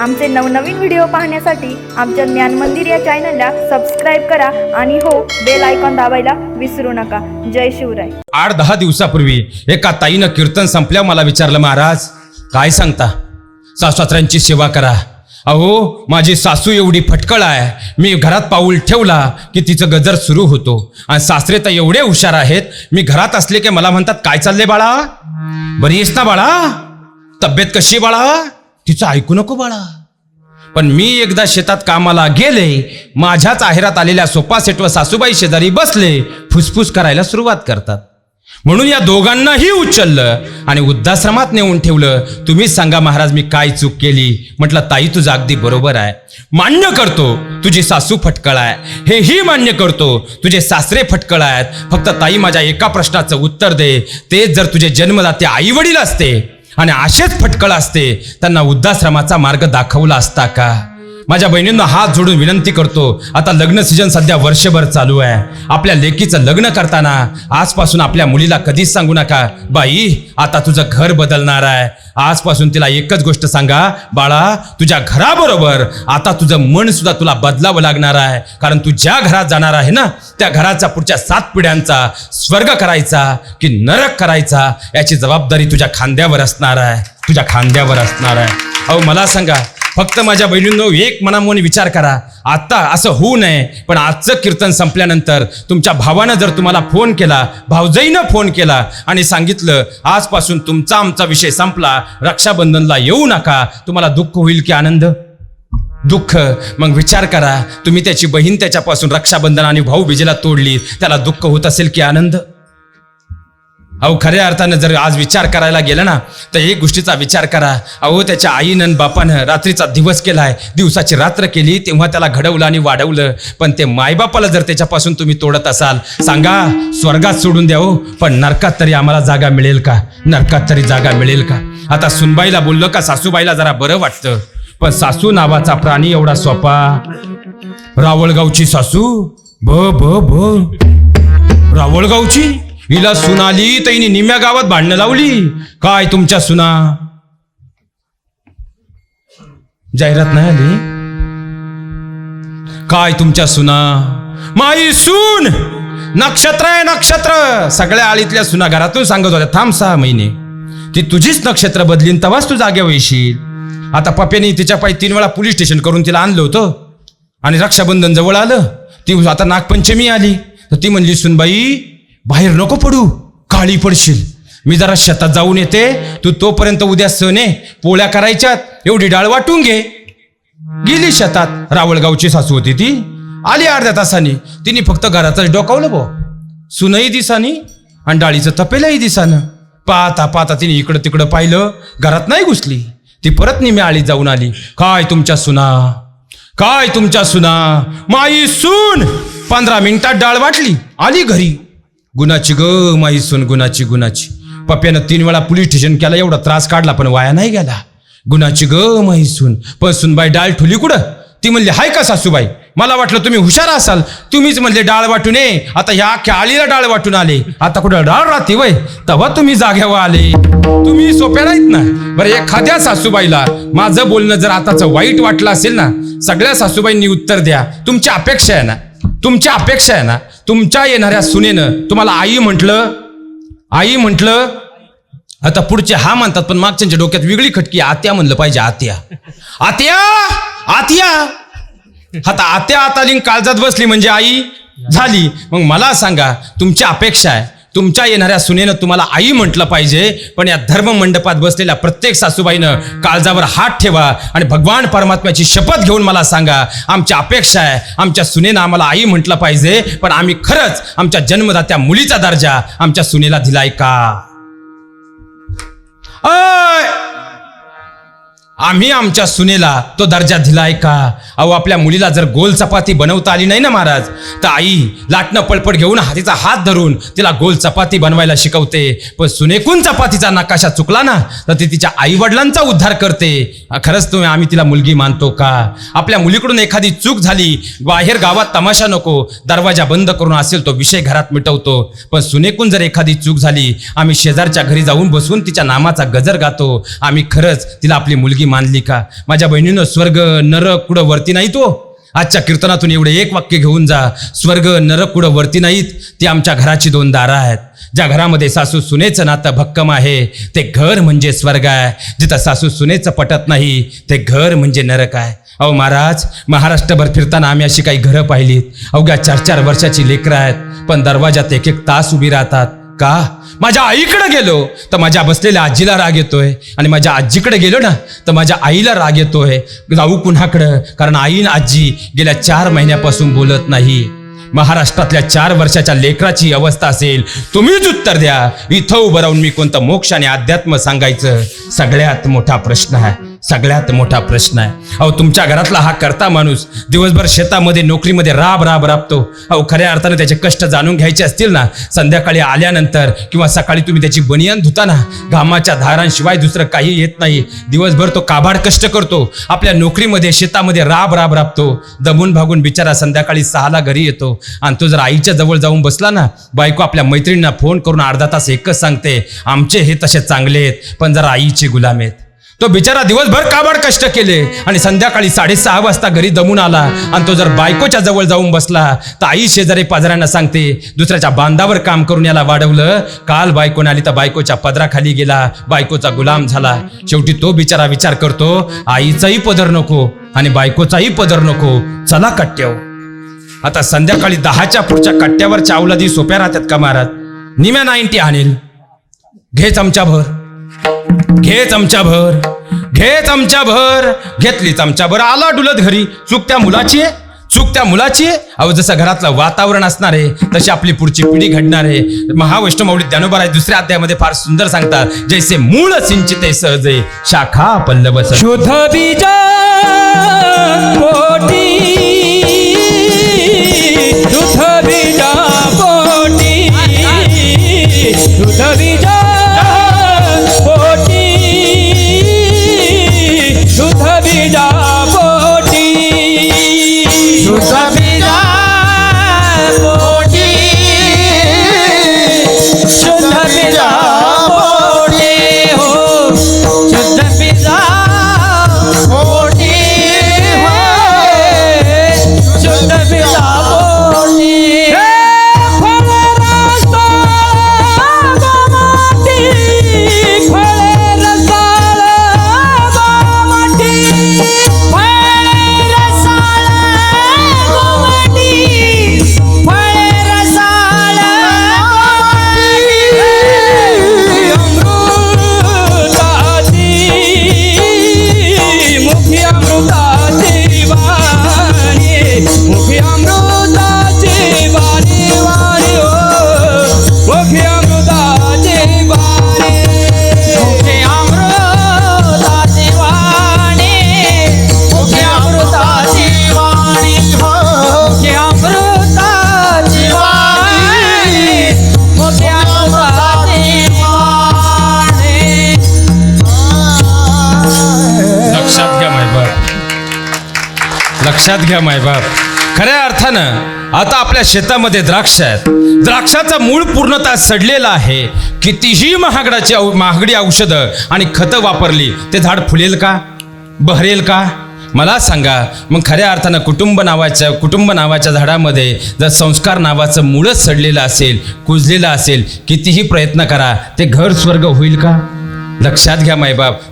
आमचे नवनवीन व्हिडिओ पाहण्यासाठी आमच्या ज्ञान मंदिर या चॅनलला सबस्क्राईब करा आणि हो बेल आयकॉन दाबायला विसरू नका. जय शिवराय. आठ दहा दिवसापूर्वी एका ताईनं कीर्तन संपल्या मला विचारलं महाराज काय सांगता? सासऱ्यांची सेवा करा. अहो माझी सासू एवढी फटकळ आहे. मी घरात पाऊल ठेवला की तिचं गजर सुरू होतो. आणि सासरे तर एवढे हुशार आहेत मी घरात असले की मला म्हणतात काय चालले बाळा? बरी आहेस ना बाळा? तब्येत कशी बाळा? तिचं ऐकू नको बाळा. पण मी एकदा शेतात कामाला गेले माझ्याच आहेरात आलेल्या सोफा व सासूबाई शेजारी बसले फुसफुस करायला सुरुवात करतात. म्हणून या दोघांनाही उचललं आणि वृद्धाश्रमात नेऊन ठेवलं. तुम्हीच सांगा महाराज मी काय चूक केली? म्हटलं ताई तुझं अगदी बरोबर आहे. मान्य करतो तुझी सासू फटकळ आहे हेही मान्य करतो तुझे सासरे फटकळ आहेत फक्त ताई माझ्या एका प्रश्नाचं उत्तर दे. तेच जर तुझे जन्मदाते आई वडील असते आणि असेच फटकळ असते. त्यांना वृद्धाश्रमाचा मार्ग दाखवला असता का? माझ्या बहिणींना हात जोडून विनंती करतो. आता लग्न सीजन सध्या वर्षभर चालू आहे. आपल्या लेकीचं लग्न करताना आजपासून आपल्या मुलीला कधीच सांगू नका. बाई आता तुझं घर बदलणार आहे. आजपासून तिला एकच गोष्ट सांगा. बाळा तुझ्या घराबरोबर आता तुझं मन सुद्धा तुला बदलावं लागणार आहे. कारण तू ज्या घरात जाणार आहे ना त्या घराचा पुढच्या सात पिढ्यांचा स्वर्ग करायचा की नरक करायचा याची जबाबदारी तुझ्या खांद्यावर असणार आहे. तुझ्या खांद्यावर असणार आहे. अहो मला सांगा फक्त माझ्या बहिणींनो एक मनामोनी विचार करा. आत्ता असं होऊ नये पण आजचं कीर्तन संपल्यानंतर तुमच्या भावानं जर तुम्हाला फोन केला भावजईनं फोन केला आणि सांगितलं आजपासून तुमचा आमचा विषय संपला रक्षाबंधनला येऊ नका तुम्हाला दुःख होईल की आनंद? दुःख. मग विचार करा तुम्ही त्याची बहीण त्याच्यापासून रक्षाबंधन आणि भाऊ विजेला तोडली त्याला दुःख होत असेल की आनंद? अहो खऱ्या अर्थानं जर आज विचार करायला गेलं ना तर एक गोष्टीचा विचार करा. अहो त्याच्या आईनं आणि बापानं रात्रीचा दिवस केलाय. दिवसाची रात्र केली तेव्हा त्याला घडवलं आणि वाढवलं. पण ते मायबापाला जर त्याच्यापासून तुम्ही तोडत असाल सांगा स्वर्गात सोडून द्या हो. पण नरकात तरी आम्हाला जागा मिळेल का? नरकात तरी जागा मिळेल का? आता सुनबाईला बोललो का सासूबाईला जरा बरं वाटतं. पण सासू नावाचा प्राणी एवढा सोपा. रावळगावची सासू? भ भ भ. रावळगावची? हिला सुनाली तर हिने निम्या गावात भांडणं लावली. काय तुमच्या सुना? जाहिरात नाही आली? काय तुमच्या सुना? माई सून! नक्षत्र आहे नक्षत्र. सगळ्या आळीतल्या सुना घरातून सांगत होत्या थांब सहा महिने. ती तुझीच नक्षत्र बदलीन तवाच तू जाग्यावर येशील आता पप्याने तिच्या पायी तीन वेळा पोलीस स्टेशन करून तिला आणलं होतं. आणि रक्षाबंधन जवळ आलं. ती आता नागपंचमी आली. तर ती म्हणली सुनबाई बाहेर नको पडू काळी पडशील. मी जरा शेतात जाऊन येते तू तोपर्यंत उद्या सणे पोळ्या करायच्यात एवढी डाळ वाटून घे. गेली शेतात रावळगावची सासू होती ती. आली अर्ध्या तासाने तिने फक्त घरातच डोकावलं बो. सुनही दिसानी आणि डाळीचं तपेलाही दिसानं. पाहता पाहता तिने इकडं तिकडं पाहिलं घरात नाही घुसली. ती परत निम्या आळीत जाऊन आली. काय तुमच्या सुना? काय तुमच्या सुना? माई सून! पंधरा मिनिटात डाळ वाटली आली घरी. गुणाची ग माई सून गुणाची गुणाची. पप्प्यानं तीन वेळा पोलीस स्टेशन केला एवढा त्रास काढला पण वाया नाही गेला. गुणाची ग माई सून. पण सुनबाई डाळ ठुली कुठं? ती म्हणली हाय का सासूबाई? मला वाटलं तुम्ही हुशार असाल. तुम्हीच म्हणले डाळ वाटून ये. आता ह्या आळीला डाळ वाटून आले. आता कुठं डाळ राहते वय? तेव्हा तुम्ही जाग्यावर आले. तुम्ही सोप्या नाहीत ना? बरं एखाद्या सासूबाईला माझं बोलणं जर आताच वाईट वाटलं असेल ना सगळ्या सासूबाईंनी उत्तर द्या. तुमची अपेक्षा आहे ना? तुमची अपेक्षा आहे ना तुमच्या येणाऱ्या सुनेनं तुम्हाला आई म्हटलं आई म्हटलं आता पुढचे हा म्हणतात पण मागच्यांच्या डोक्यात वेगळी खटकी आत्या म्हणलं पाहिजे आत्या. आत्या! आत्या! आता आत्या आता लिंक काळजात बसली म्हणजे आई झाली. मग मला सांगा तुमची अपेक्षा आहे तुमच्या येणाऱ्या सुनेनं तुम्हाला आई म्हटलं पाहिजे पण या धर्म मंडपात बसलेल्या प्रत्येक सासूबाईनं काळजावर हात ठेवा आणि भगवान परमात्म्याची शपथ घेऊन मला सांगा आमची अपेक्षा आहे आमच्या सुनेनं आम्हाला आई म्हटलं पाहिजे पण आम्ही खरंच आमच्या जन्मदात्या मुलीचा दर्जा आमच्या सुनेला दिलाय का अय! आम्ही आमच्या सुनेला तो दर्जा दिलाय का? अहो आपल्या मुलीला जर गोल चपाती बनवता आली नाही ना महाराज तर आई लाटणं पळपट घेऊन हातीचा हात धरून तिला गोल चपाती बनवायला शिकवते. पण सुनेकून चपातीचा नकाशा चुकला ना तर ती तिच्या आई वडिलांचा उद्धार करते. खरंच तुम्ही आम्ही तिला मुलगी मानतो का? आपल्या मुलीकडून एखादी चूक झाली बाहेर गावात तमाशा नको दरवाजा बंद करून असेल तो विषय घरात मिटवतो. पण सुनेकून जर एखादी चूक झाली आम्ही शेजारच्या घरी जाऊन बसून तिच्या नामाचा गजर गातो. आम्ही खरंच तिला आपली मुलगी मानली का? माझ्या बहिणीनं स्वर्ग नरक कुठं वरती नाही तो हो. आजच्या कीर्तनातून एवढे एक वाक्य घेऊन जा. स्वर्ग नरक कुठं वरती नाहीत ती आमच्या घराची दोन दारं आहेत. ज्या घरामध्ये सासू सुनेचं नातं भक्कम आहे ते घर म्हणजे स्वर्ग आहे. जिथं सासू सुनेचं पटत नाही ते घर म्हणजे नरक आहे. अहो महाराज महाराष्ट्रभर फिरताना आम्ही अशी काही घरं पाहिलीत. अवघ्या चार चार वर्षाची लेकरं आहेत पण दरवाजात एक एक तास उभी राहतात. का? माझ्या आईकडे गेलो तर माझ्या बसलेल्या आजीला राग येतोय. आणि माझ्या आजीकडे गेलो ना तर माझ्या आईला राग येतोय. जाऊ कुणाकडं? कारण आई आजी गेल्या चार महिन्यापासून बोलत नाही. महाराष्ट्रातल्या चार वर्षाच्या लेकराची अवस्था असेल तुम्हीच उत्तर द्या. इथं उभं राहून मी कोणतं मोक्ष आणि अध्यात्म सांगायचं? सगळ्यात मोठा प्रश्न आहे. सगळ्यात मोठा प्रश्न आहे. अहो तुमच्या घरातला हा करता माणूस दिवसभर शेतामध्ये नोकरीमध्ये राब राब राबतो. अहो खऱ्या अर्थानं त्याचे कष्ट जाणून घ्यायचे असतील ना संध्याकाळी आल्यानंतर किंवा सकाळी तुम्ही त्याची बनियान धुताना घामाच्या धारांशिवाय दुसरं काही येत नाही. दिवसभर तो काबाड कष्ट करतो. आपल्या नोकरीमध्ये शेतामध्ये राब राब राबतो. दमून भागून बिचारा संध्याकाळी सहाला घरी येतो. आणि तो जर आईच्या जवळ जाऊन बसला ना बायको आपल्या मैत्रिणींना फोन करून अर्धा तास एकच सांगते आमचे हे तसे चांगले आहेत पण जरा आईचे गुलाम आहेत. तो बिचारा दिवसभर काबाड कष्ट केले आणि संध्याकाळी साडेसहा वाजता घरी दमून आला. आणि तो जर बायकोच्या जवळ जाऊन बसला तर आई शेजारी पाजाऱ्यांना सांगते दुसऱ्याच्या बांधावर काम करून याला वाढवलं. काल बायकोने आली तर बायकोच्या पदराखाली गेला. बायकोचा गुलाम झाला. शेवटी तो बिचारा विचार करतो आईचाही पदर नको आणि बायकोचाही पदर नको. चला कट्ट्याव. आता संध्याकाळी दहाच्या पुढच्या कट्ट्यावर चावलादी सोप्या राहतात का महाराज? निम्या नाईन्टी आणेल. घे चमच्याभर घे चमच्याभर घे चमच्याभर घेतली भर आला डुलत घरी चूक त्या मुलाची आहे चूक त्या मुलाची आहे. अहो जसं घरातलं वातावरण असणार आहे तशी आपली पुढची पिढी घडणार आहे. महावैष्णवमाऊली ज्ञानोबा आहे दुसऱ्या अध्यायामध्ये फार सुंदर सांगतात जैसे मूळ सिंचिते सहजे शाखा पल्लव सह. शुद्ध बीजा लक्षात घ्या मायबाप खऱ्या अर्थानं आता आपल्या शेतामध्ये द्राक्ष आहेत. द्राक्षाचा मूळ पूर्णतः सडलेला आहे. कितीही महागडाची औ- महागडी औषधं आणि खतं वापरली ते झाड फुलेल का? बहरेल का? मला सांगा मग खऱ्या अर्थानं कुटुंब नावाच्या कुटुंब नावाच्या झाडामध्ये जर संस्कार नावाचं मूळच सडलेलं असेल कुजलेलं असेल कितीही प्रयत्न करा ते घर स्वर्ग होईल का? लक्षात घ्या मायबाप